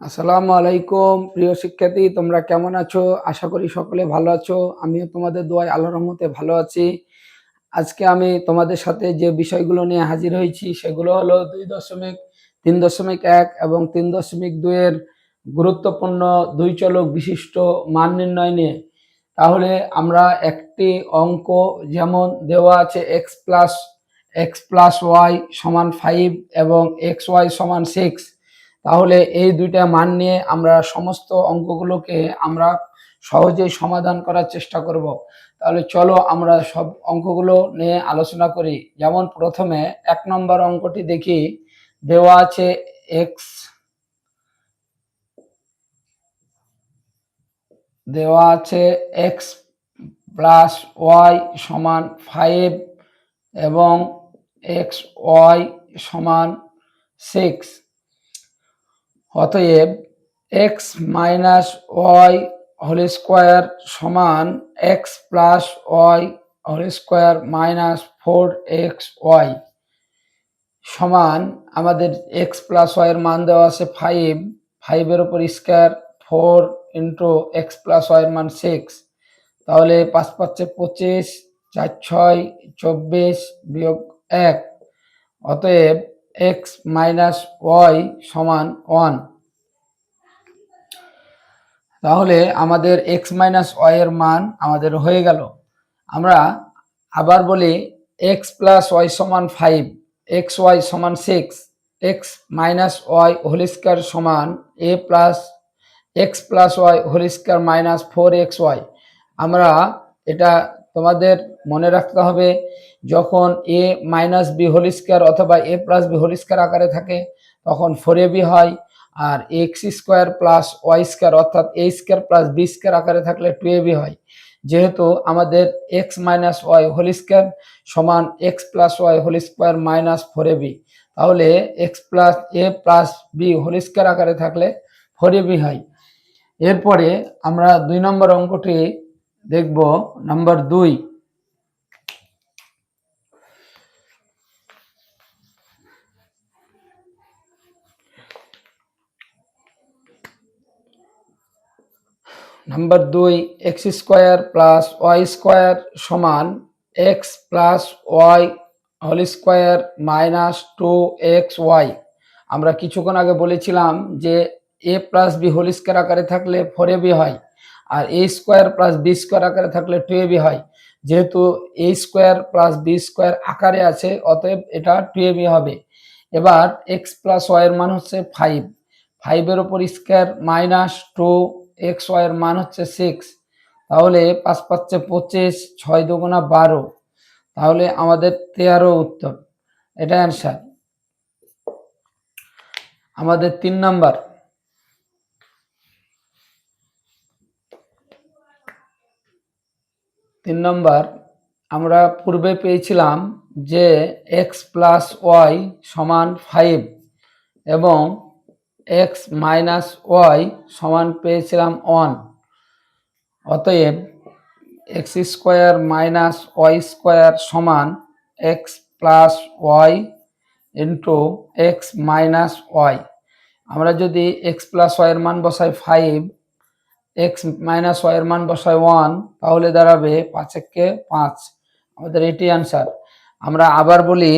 আসসালামু আলাইকুম, প্রিয় শিক্ষার্থী, তোমরা কেমন আছো? আশা করি সকলে ভালো আছো। আমিও তোমাদের দোয়ায় আল্লাহর রহমতে ভালো আছি। আজকে আমি তোমাদের সাথে যে বিষয়গুলো নিয়ে হাজির হয়েছি, সেগুলো হলো দুই দশমিক, তিন দশমিক এক এবং তিন দশমিক দুইয়ের গুরুত্বপূর্ণ দুই চলক বিশিষ্ট মান নির্ণয় নিয়ে। তাহলে আমরা একটি অঙ্ক যেমন দেওয়া আছে x plus x plus y সমান ফাইভ এবং এক্স ওয়াই সমান সিক্স তাহলে এই দুইটা মান নিয়ে আমরা সমস্ত অঙ্কগুলোকে আমরা সহজেই সমাধান করার চেষ্টা করব। তাহলে চলো আমরা সব অঙ্কগুলো নিয়ে আলোচনা করি। যেমন প্রথমে এক নম্বর অঙ্কটি দেখি। দেওয়া আছে এক্স দেওয়া আছে এক্স প্লাস ওয়াই সমান ফাইভ এবং এক্স ওয়াই সমান সিক্স অতএব x minus y whole square সমান x plus y whole square minus four x y সমান আমাদের এক্স প্লাস ওয়াইয়ের মান দেওয়া আছে ফাইভ ফাইভের ওপর square four into x plus ওয়াইয়ের মান সিক্স তাহলে পাঁচ পাঁচে পঁচিশ, চার ছয়, চব্বিশ বিয়োগ এক। অতএব এক্স মাইনাস ওয়াই সমান ওয়ান। তাহলে আমাদের এক্স মাইনাস ওয়াই এর মান আমাদের হয়ে গেল। আমরা আবার বলি এক্স প্লাস ওয়াই সমান ফাইভ, এক্স ওয়াই সমান six, x minus y whole square সমান a plus x plus y whole square minus four x y. আমরা এটা তোমাদের মনে রাখতে হবে, যখন a minus b whole square অথবা a plus b whole square আকারে থাকে, তখন ফোর এ বি হয়। আর x square plus y square অর্থাৎ a square plus b square আকারে থাকলে টু এ বি হয়। যেহেতু আমাদের x minus y whole square সমান x plus y whole square minus four a b তাহলে x plus a plus b whole square আকারে থাকলে ফোর এ বি হয়। এরপরে আমরা দুই নম্বর অঙ্কটি দেখব নাম্বার দুই। নাম্বার দুই x square plus y square সমান x plus y whole square minus two x y আমরা কিছুক্ষণ আগে বলেছিলাম যে a plus b whole square আকারে থাকলে ফোর এ বি হয়। আর a square plus b square আকারে থাকলে টু হয়। যেহেতু a square plus b square আকারে আছে, অতএব এটা টু হবে। এবার এক্স প্লাস ওয়াইয়ের মান হচ্ছে ফাইভ ফাইভের ওপর স্কোয়ার মাইনাস টু এক্স ওয়াইয়ের মান হচ্ছে সিক্স তাহলে পাঁচ পাঁচে পঁচিশ, ছয় দুগুণা বারো। তাহলে আমাদের তেরো উত্তর। এটা অ্যান্সার আমাদের তিন নাম্বার তিন নম্বর, আমরা পূর্বে পেয়েছিলাম যে এক্স প্লাস ওয়াই সমান ফাইভ এবং এক্স মাইনাস ওয়াই সমান পেয়েছিলাম ওয়ান অতএব x square minus y square সমান x plus y into x minus y আমরা যদি এক্স প্লাস ওয়াইয়ের মান বসাই ফাইভ এক্স মাইনাস ওয়াইয়ের মান বসাই ওয়ান তাহলে দাঁড়াবে পাঁচ এককে পাঁচ। আমাদের এটি অ্যান্সার আমরা আবার বলি,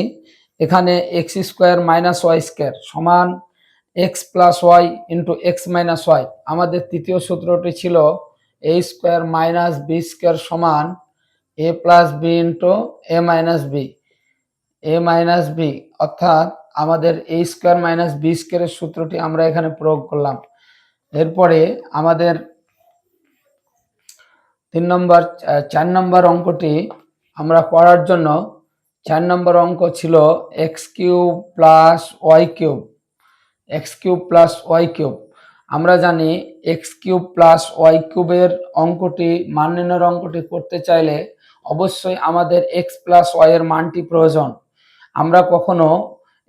এখানে x square minus y square সমান x plus y into x minus y আমাদের তৃতীয় সূত্রটি ছিল a square minus b square সমান a plus b into a minus b a minus b অর্থাৎ আমাদের এ স্কোয়ার মাইনাস বি স্কোয়ারের সূত্রটি আমরা এখানে প্রয়োগ করলাম। এরপরে আমাদের তিন নম্বর চার নম্বর অঙ্কটি আমরা পড়ার জন্য চার নম্বর অঙ্ক ছিল x cube plus y cube x cube plus y cube আমরা জানি এক্স কিউব প্লাস ওয়াই কিউবের অঙ্কটি, মান নির্ণয়ের অঙ্কটি করতে চাইলে অবশ্যই আমাদের এক্স প্লাস ওয়াইয়ের মানটি প্রয়োজন। আমরা কখনো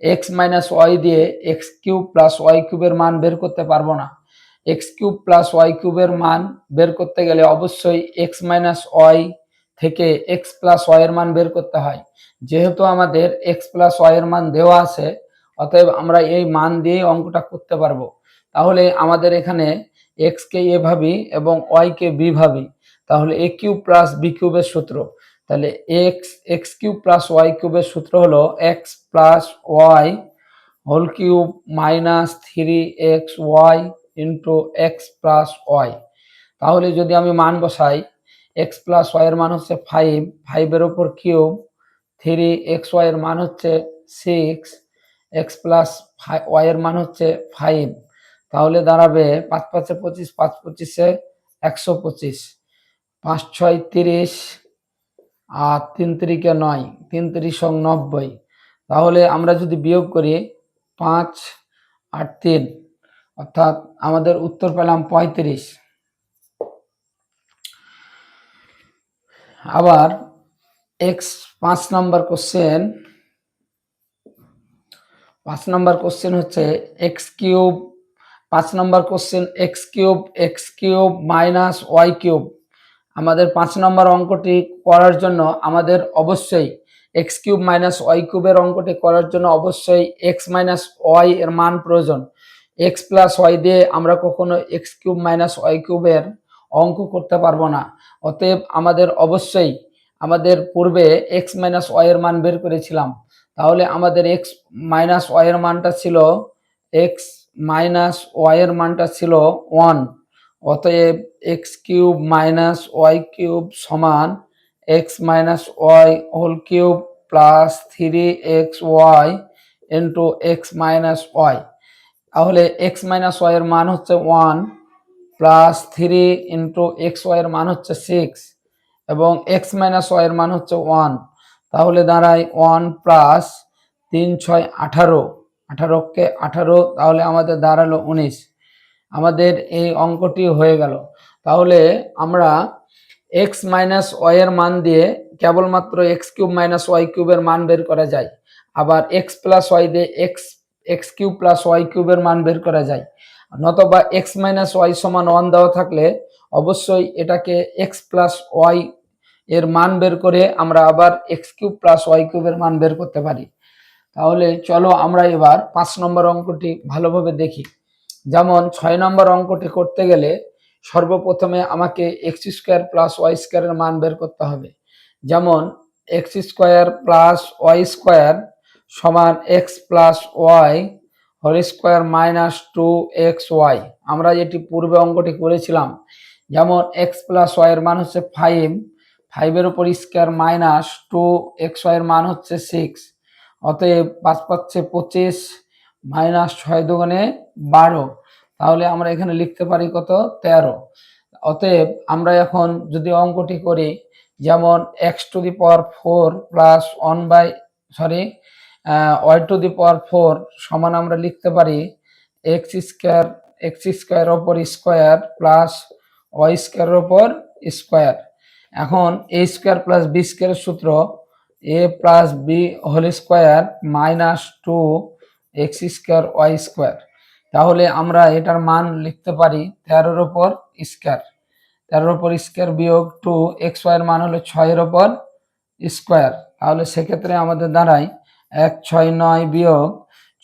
এক্স মাইনাস ওয়াই দিয়ে এক্স কিউব প্লাস ওয়াই কিউবের মান বের করতে পারব না। এক্স কিউব প্লাস ওয়াই কিউবের মান বের করতে গেলে অবশ্যই এক্স মাইনাস ওয়াই থেকে এক্স প্লাস ওয়াই এর মান বের করতে হয়। যেহেতু আমাদের এক্স প্লাস ওয়াই এর মান দেওয়া আছে, অতএব আমরা এই মান দিয়ে অঙ্কটা করতে পারব। তাহলে আমাদের এখানে এক্স কে এ ভাবি এবং ওয়াই কে বি ভাবি। তাহলে এ কিউব প্লাস বি কিউবের সূত্র। তাহলে x x cube plus y কিউবের সূত্র হলো x plus y whole cube minus three x y into x plus y তাহলে যদি আমি মান বসাই এক্স প্লাস ওয়াই এর মান হচ্ছে ফাইভ ফাইভের ওপর কিউব থ্রি এক্স ওয়াই এর মান হচ্ছে সিক্স এক্স প্লাস ওয়াই এর মান হচ্ছে ফাইভ তাহলে দাঁড়াবে পাঁচ পাঁচে পঁচিশ, পাঁচ পঁচিশে একশো পঁচিশ। পাঁচ ছয় তিরিশ আর তিন তিরিকে নয়, তিন তিরিশ নব্বই। তাহলে আমরা যদি বিয়োগ করি, পাঁচ আর তিন, অর্থাৎ আমাদের উত্তর পেলাম পঁয়ত্রিশ। আবার এক্স পাঁচ নম্বর কোশ্চেন পাঁচ নম্বর কোশ্চেন হচ্ছে এক্স কিউব, পাঁচ নম্বর question x cube x cube minus y cube. আমাদের পাঁচ নম্বর অঙ্কটি করার জন্য আমাদের অবশ্যই এক্স কিউব মাইনাস ওয়াই কিউবের অঙ্কটি করার জন্য অবশ্যই এক্স মাইনাস ওয়াই এর মান প্রয়োজন। এক্স প্লাস ওয়াই দিয়ে আমরা কখনো এক্স কিউব মাইনাস ওয়াই কিউবের অঙ্ক করতে পারব না। অতএব আমাদের অবশ্যই আমাদের পূর্বে এক্স মাইনাস ওয়াই এর মান বের করেছিলাম। তাহলে আমাদের এক্স মাইনাস ওয়াই এর মানটা ছিল এক্স মাইনাস ওয়াই এর মানটা ছিল ওয়ান অতএব x cube minus y cube সমান x minus y whole cube plus three x y into x minus y তাহলে এক্স মাইনাস ওয়াই এর মান হচ্ছে one plus three into x y এর মান হচ্ছে সিক্স এবং এক্স মাইনাস ওয়াই এর মান হচ্ছে ওয়ান তাহলে দাঁড়ায় ওয়ান প্লাস তিন, ছয়, আঠারো। আঠারোকে আঠারো, তাহলে আমাদের দাঁড়াল উনিশ। আমাদের এই অঙ্কটি হয়ে গেল। তাহলে আমরা এক্স মাইনাস ওয়াইয়ের মান দিয়ে কেবলমাত্র এক্স কিউব মাইনাস ওয়াই কিউবের মান বের করা যায় আবার এক্স প্লাস ওয়াই দিয়ে x x cube plus y কিউবের মান বের করা যায়। নতবা এক্স মাইনাস ওয়াই সমান ওয়ান দেওয়া থাকলে অবশ্যই এটাকে এক্স প্লাস ওয়াই এর মান বের করে আমরা আবার এক্স কিউব প্লাস ওয়াই কিউবের মান বের করতে পারি। তাহলে চলো আমরা এবার পাঁচ নম্বর অঙ্কটি ভালোভাবে দেখি। যেমন ছয় নম্বর অঙ্কটি করতে গেলে সর্বপ্রথমে আমাকে এক্স স্কোয়ার প্লাস ওয়াই স্কোয়ারের মান বের করতে হবে। যেমন x square plus y square সমান x plus y whole square minus two x y আমরা যেটি পূর্বে অঙ্কটি করেছিলাম, যেমন এক্স প্লাস ওয়াইয়ের মান হচ্ছে ফাইভ ফাইভের উপর স্কোয়ার মাইনাস টু এক্স ওয়াইয়ের মান হচ্ছে সিক্স অতএব পাঁচ পাচ্ছে পঁচিশ মাইনাস ছয় দোকানে বারো। তাহলে আমরা এখানে লিখতে পারি কত? তেরো। অতএব আমরা এখন যদি অঙ্কটি করি, যেমন x to the power four plus one by sorry y to the power four সমান আমরা লিখতে পারি এক্স স্কোয়ার এক্স স্কোয়ার ওপর স্কোয়ার প্লাস ওয়াই স্কোয়ারের ওপর স্কোয়ার এখন এ স্কোয়ার প্লাস বি স্কোয়ারের সূত্র a plus b whole square minus two x square y square তাহলে আমরা এটার মান লিখতে পারি তেরোর ওপর স্কোয়ার তেরোর ওপর স্কোয়ার বিয়োগ টু এক্স ওয়াইয়ের মান হলো ছয়ের ওপর স্কোয়ার তাহলে সেক্ষেত্রে আমাদের দাঁড়ায় এক ছয় নয় বিয়োগ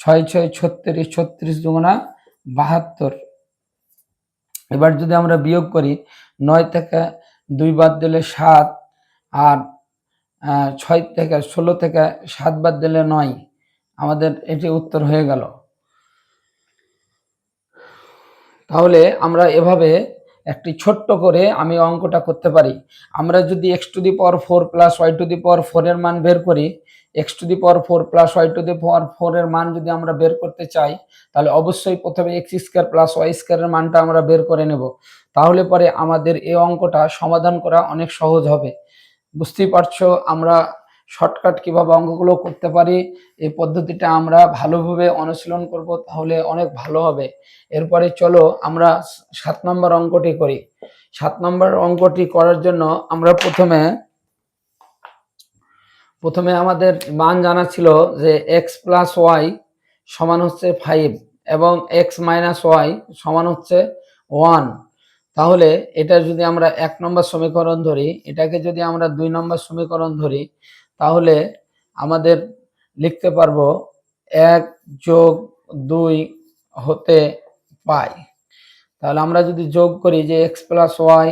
ছয় ছয় ছত্রিশ ছত্রিশ দুগুণা বাহাত্তর। এবার যদি আমরা বিয়োগ করি, নয় থেকে দুই বাদ দিলে সাত, আর ছয় থেকে ষোলো থেকে সাত বাদ দিলে নয়। আমাদের এটি উত্তর হয়ে গেল। তাহলে আমরা এভাবে একটি ছোট্ট করে আমি অঙ্কটা করতে পারি। আমরা যদি x to the power four plus y to the power ফোরের মান বের করি x to the power four plus y to the power ফোরের মান যদি আমরা বের করতে চাই, তাহলে অবশ্যই প্রথমে এক্স স্কোয়ার প্লাস ওয়াই স্কোয়ারের মানটা আমরা বের করে নেব। তাহলে পরে আমাদের এই অঙ্কটা সমাধান করা অনেক সহজ হবে। বুঝতেই পারছ? আমরা শর্টকাট কীভাবে অঙ্কগুলো করতে পারি, এই পদ্ধতিটা আমরা ভালোভাবে অনুশীলন করব তাহলে অনেক ভালো হবে। এরপরে চলো আমরা সাত নম্বর অঙ্কটি করি। সাত নম্বর অঙ্কটি করার জন্য আমরা প্রথমে প্রথমে আমাদের মান জানা ছিল যে এক্স প্লাস ওয়াই সমান হচ্ছে ফাইভ এবং এক্স মাইনাস ওয়াই সমান হচ্ছে ওয়ান তাহলে এটা যদি আমরা এক নম্বর সমীকরণ ধরি, এটাকে যদি আমরা দুই নম্বর সমীকরণ ধরি তাহলে আমাদের লিখতে পারব এক যোগ দুই হতে পাই। তাহলে আমরা যদি যোগ করি যে এক্স প্লাস ওয়াই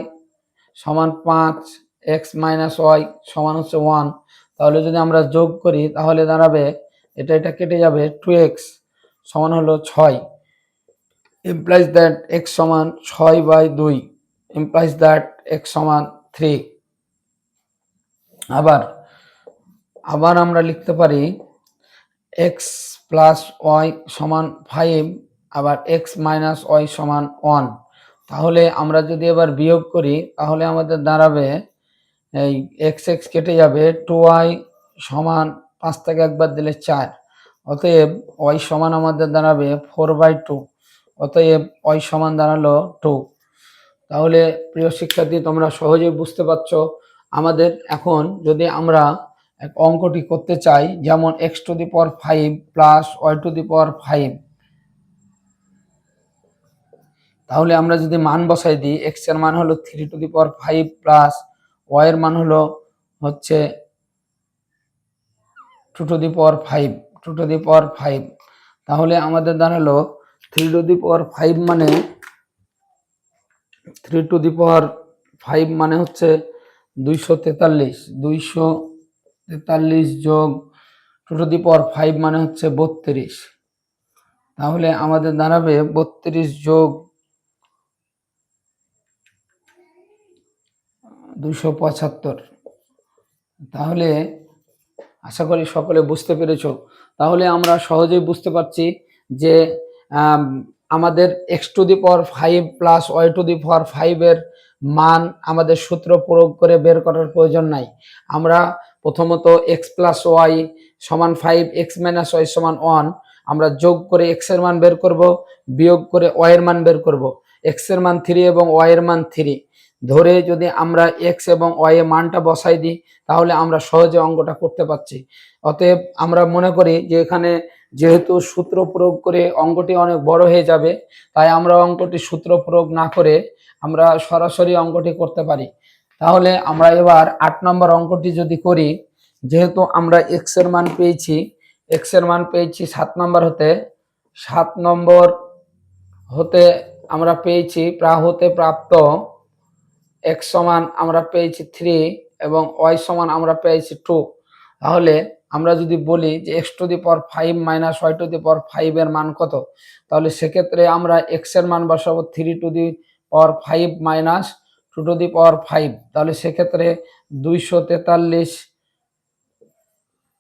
সমান পাঁচ এক্স মাইনাস ওয়াই সমান হচ্ছে ওয়ান তাহলে যদি আমরা যোগ করি তাহলে দাঁড়াবে, এটা এটা কেটে যাবে টু এক্স সমান হলো ছয়। ইমপ্লাইজ দ্যাট এক্স সমান ছয় বাই দুই ইমপ্লাইজ দ্যাট এক্স সমান থ্রি আবার আবার আমরা লিখতে পারি এক্স প্লাস ওয়াই সমান ফাইভ আবার এক্স মাইনাস ওয়াই সমান ওয়ান তাহলে আমরা যদি এবার বিয়োগ করি, তাহলে আমাদের দাঁড়াবে এই এক্স এক্স কেটে যাবে টু ওয়াই সমান পাঁচ থেকে একবার দিলে চার। অতএব ওয়াই সমান আমাদের দাঁড়াবে ফোর বাই টু অতএব ওয়াই সমান দাঁড়াল টু তাহলে প্রিয় শিক্ষার্থী, তোমরা সহজেই বুঝতে পারছ। আমাদের এখন যদি আমরা অঙ্কটি করতে চাই, যেমন x to the power five plus y to the power five তাহলে আমরা যদি মান বসাই দিই এক্সের মান হলো three to the power five plus y এর মান হলো হচ্ছে two to the power five two to the power five তাহলে আমাদের দাঁড়াল three to the power five মানে three to the power five মানে হচ্ছে দুইশো তেতাল্লিশ, দুইশো তেতাল্লিশ যোগ two to the power five মানে হচ্ছে বত্রিশ। তাহলে আমাদের দাঁড়াবে বত্রিশ যোগ দুশো পঁচাত্তর। তাহলে আশা করি সকলে বুঝতে পেরেছ। তাহলে আমরা সহজেই বুঝতে পারছি যে আমাদের x to the power five plus y to the power ফাইভের মান আমাদের সূত্র প্রয়োগ করে বের করার প্রয়োজন নাই। আমরা প্রথমত এক্স প্লাস ওয়াই সমান ফাইভ এক্স মাইনাস ওয়াই সমান ওয়ান আমরা যোগ করে এক্সের মান বের করব, বিয়োগ করে ওয়াই এর মান বের করব। এক্সের মান থ্রি এবং ওয়াই এর মান থ্রি ধরে যদি আমরা এক্স এবং ওয়াই এর মানটা বসাই দিই, তাহলে আমরা সহজে অঙ্কটা করতে পারছি। অতএব আমরা মনে করি যে এখানে যেহেতু সূত্র প্রয়োগ করে অঙ্কটি অনেক বড় হয়ে যাবে, তাই আমরা অঙ্কটি সূত্র প্রয়োগ না করে আমরা সরাসরি অঙ্কটি করতে পারি। তাহলে আমরা এবার আট নম্বর অঙ্কটি যদি করি, যেহেতু আমরা এক্সের মান পেয়েছি এক্সের মান পেয়েছি সাত নম্বর হতে, সাত নম্বর হতে আমরা পেয়েছি প্রা হতে প্রাপ্ত এক্স সমান আমরা পেয়েছি থ্রি এবং ওয়াই সমান আমরা পেয়েছি টু তাহলে আমরা যদি বলি যে x to the power five minus y to the power five এর মান কত, তাহলে সেক্ষেত্রে আমরা এক্সের মান বসাবো three to the power five minus two to the power five তাহলে সেক্ষেত্রে দুইশো তেতাল্লিশ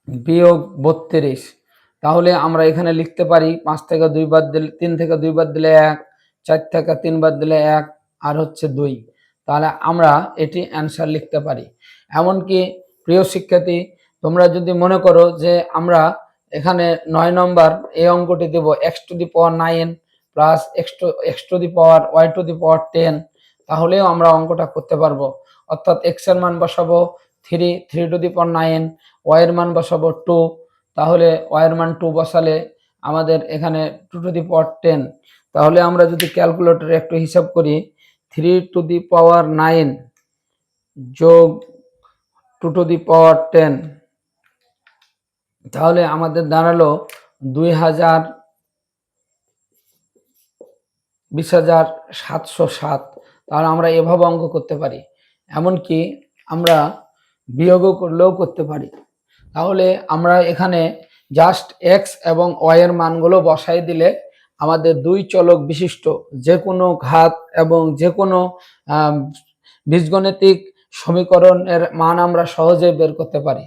বিয়োগ বত্রিশ। তাহলে আমরা এখানে লিখতে পারি পাঁচ থেকে দুইবার দিলে তিন থেকে দুইবার দিলে এক, চার থেকে তিনবার দিলে এক, আর হচ্ছে দুই। তাহলে আমরা এটি অ্যান্সার লিখতে পারি। এমনকি প্রিয় শিক্ষার্থী, তোমরা যদি মনে করো যে আমরা এখানে নয় নম্বর এই অঙ্কটি দেব x to the power nine plus x to x to the power y to the power ten তাহলেও আমরা অঙ্কটা করতে পারব। অর্থাৎ এক্সের মান বসাবো three three to the power nine y এর মান বসাবো টু তাহলে ওয়াই এর মান টু বসালে আমাদের এখানে two to the power ten তাহলে আমরা যদি ক্যালকুলেটরে একটু হিসাব করি three to the power nine যোগ two to the power ten তাহলে আমাদের দাঁড়াল দুই হাজার, বিশ হাজার সাতশো সাত। তাহলে আমরা এভাবে অঙ্ক করতে পারি। এমনকি আমরা বিয়োগও করলেও করতে পারি। তাহলে আমরা এখানে জাস্ট এক্স এবং ওয়াই এর মানগুলো বসাই দিলে আমাদের দুই চলক বিশিষ্ট, যে কোনো ঘাত এবং যে কোনো বীজগণিতিক সমীকরণের মান আমরা সহজে বের করতে পারি।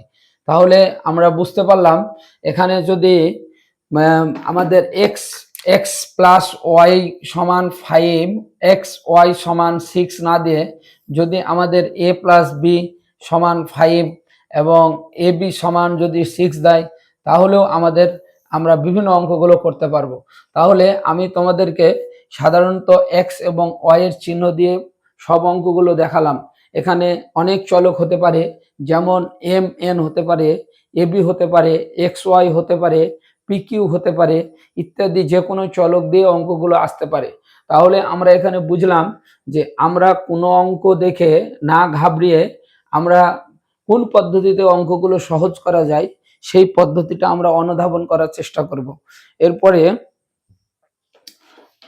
তাহলে আমরা বুঝতে পারলাম, এখানে যদি আমাদের এক্স এক্স প্লাস ওয়াই সমান ফাইভ এক্স ওয়াই সমান সিক্স না দিয়ে যদি আমাদের এ প্লাস বি সমান ফাইভ এবং এ বি সমান যদি সিক্স দেয়, তাহলেও আমাদের আমরা বিভিন্ন অঙ্কগুলো করতে পারব। তাহলে আমি তোমাদেরকে সাধারণত এক্স এবং ওয়াই এর চিহ্ন দিয়ে সব অঙ্কগুলো দেখালাম। এখানে অনেক চলক হতে পারে, যেমন এম এন হতে পারে এবি হতে পারে এক্স ওয়াই হতে পারে পিকিউ হতে পারে, ইত্যাদি যে কোনো চলক দিয়ে অঙ্কগুলো আসতে পারে। তাহলে আমরা এখানে বুঝলাম যে আমরা কোনো অঙ্ক দেখে না ঘাবড়িয়ে আমরা কোন পদ্ধতিতে অঙ্কগুলো সহজ করা যায়, সেই পদ্ধতিটা আমরা অনুধাবন করার চেষ্টা করব। এরপরে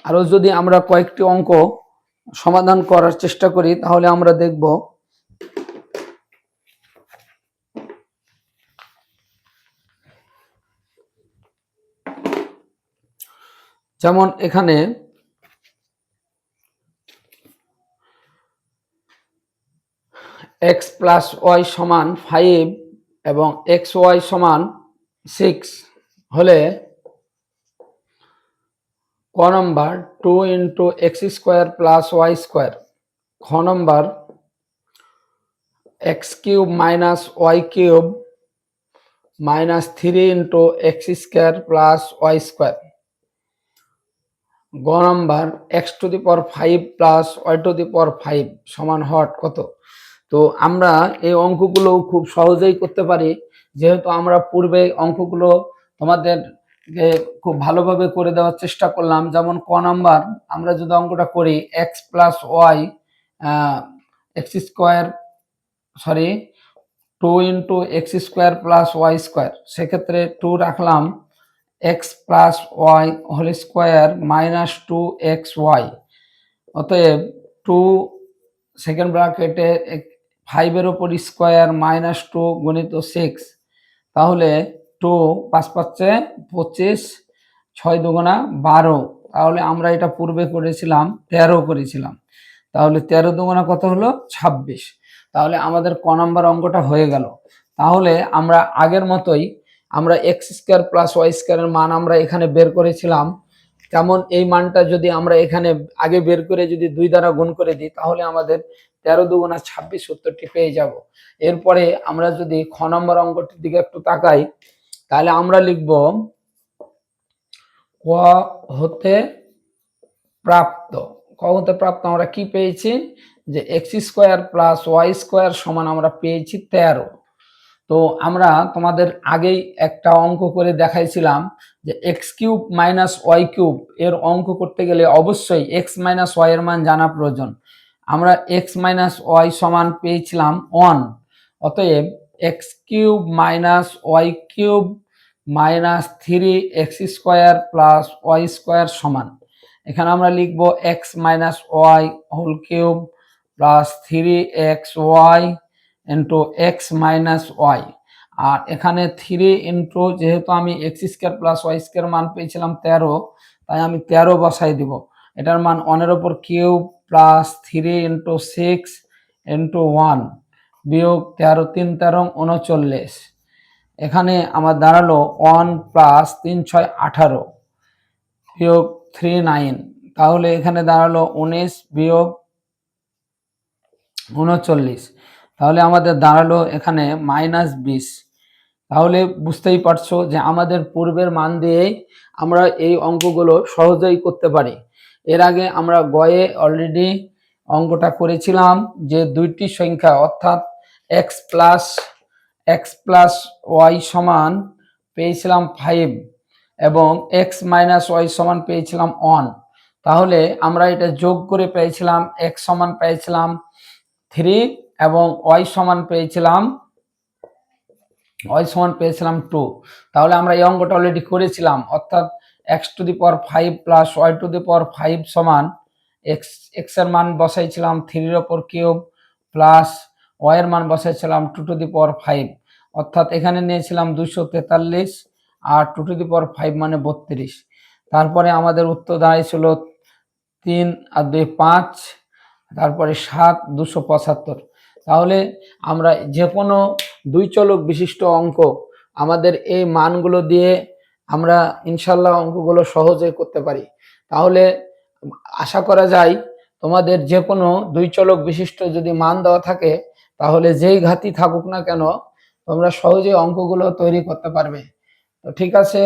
আরও যদি আমরা কয়েকটি অঙ্ক সমাধান করার চেষ্টা করি, তাহলে আমরা দেখব যেমন এখানে এক্স প্লাস ওয়াই সমান ফাইভ এবং এক্স ওয়াই সমান সিক্স হলে ক number two into x square plus y square খ number x cube minus y cube minus three into x square plus y square গ number x to the power five plus y to the power five সমান হট কত? তো আমরা এই অঙ্কগুলো খুব সহজেই করতে পারি। যেহেতু আমরা পূর্বে অঙ্কগুলো তোমাদের খুব ভালোভাবে করে দেওয়ার চেষ্টা করলাম, যেমন ক নাম্বার, আমরা যদি অঙ্কটা করি x plus y x square sorry two into x square plus y square সেক্ষেত্রে টু রাখলাম। X plus y whole square minus two x y অতএব টু সেকেন্ড ব্র্যাকেটে ফাইভের ওপর স্কোয়ার মাইনাস টু গণিত সিক্স তাহলে টু পাঁচ পাচ্ছে পঁচিশ, ছয় দুগুণা বারো। তাহলে আমরা এটা পূর্বে করেছিলাম, তেরো করেছিলাম। তাহলে তেরো দুগুণা কত হলো? ছাব্বিশ। তাহলে আমাদের ক নম্বর অঙ্কটা হয়ে গেল। তাহলে আমরা আগের মতোই আমরা এক্স স্কোয়ার প্লাস ওয়াই স্কোয়ারের মান আমরা এখানে বের করেছিলাম। তেমন এই মানটা যদি আমরা এখানে আগে বের করে যদি দুই দ্বারা গুণ করে দিই, তাহলে আমাদের তেরো দুগুণা ছাব্বিশ সত্তরটি পেয়ে যাব। এরপরে আমরা যদি খ নম্বর অঙ্কটির দিকে একটু তাকাই, তাহলে আমরা লিখব, ক হতে প্রাপ্ত, ক হতে প্রাপ্ত আমরা কি পেয়েছি? যে x square plus y square সমান আমরা পেয়েছি তেরো। তো আমরা তোমাদের আগেই একটা অঙ্ক করে দেখাইছিলাম যে x cube minus y cube এর অঙ্ক করতে গেলে অবশ্যই এক্স মাইনাস ওয়াই এর মান জানা প্রয়োজন। আমরা এক্স মাইনাস ওয়াই সমান পেয়েছিলাম ওয়ান অতএব x cube minus y cube minus three x square plus y square সমান। এখানে আমরা লিখব x minus y whole cube plus three x y into x minus y আর এখানে থ্রি ইন্টু যেহেতু আমি x square plus y square মান পেয়েছিলাম তেরো, তাই আমি তেরো বসাই দিব। এটার মান ওয়ানের ওপর cube plus three into six into one বিয়োগ তেরো, তিন, তেরো, উনচল্লিশ। এখানে আমার দাঁড়াল ওয়ান প্লাস তিন, ছয়, আঠারো বিয়োগ থ্রি নাইন তাহলে এখানে দাঁড়াল উনিশ বিয়োগ উনচল্লিশ। তাহলে আমাদের দাঁড়াল এখানে মাইনাস বিশ। তাহলে বুঝতেই পারছ যে আমাদের পূর্বের মান দিয়েই আমরা এই অঙ্কগুলো সহজেই করতে পারি। এর আগে আমরা গয়ে অলরেডি অঙ্কটা করেছিলাম যে দুইটি সংখ্যা অর্থাৎ x plus x plus y সমান পেয়েছিলাম ফাইভ এবং এক্স মাইনাস ওয়াই সমান পেয়েছিলাম ওয়ান তাহলে আমরা এটা যোগ করে পেয়েছিলাম এক্স সমান পেয়েছিলাম থ্রি এবং ওয়াই সমান পেয়েছিলাম ওয়াই সমান পেয়েছিলাম টু তাহলে আমরা এই অঙ্কটা অলরেডি করেছিলাম, অর্থাৎ x to the power five plus y to the power five সমান এক্স এক্সের মান বসাইছিলাম থ্রির ওপর কিউব প্লাস ওয়াই এর মান বসাইছিলাম two to the power five অর্থাৎ এখানে নিয়েছিলাম দুশো তেতাল্লিশ আর two to the power five মানে বত্রিশ। তারপরে আমাদের উত্তর দাঁড়িয়েছিল তিন আর দুই পাঁচ, তারপরে সাত দুশো পঁচাত্তর। তাহলে আমরা যে কোনো দুই চলক বিশিষ্ট অঙ্ক আমাদের এই মানগুলো দিয়ে আমরা ইনশাল্লাহ অঙ্কগুলো সহজে করতে পারি। তাহলে আশা করা যায় তোমাদের যে কোনো দুই চলক বিশিষ্ট যদি মান দেওয়া থাকে, তাহলে যেই ঘাতি থাকুক না কেন তোমরা সহজে অঙ্কগুলো তৈরি করতে পারবে। তো ঠিক আছে,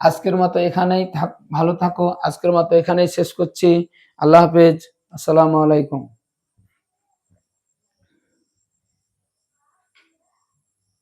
আজকের মতো এখানেই থাক, ভালো থাকো। আজকের মতো এখানেই শেষ করছি। আল্লাহ হাফেজ। আসসালামু আলাইকুম।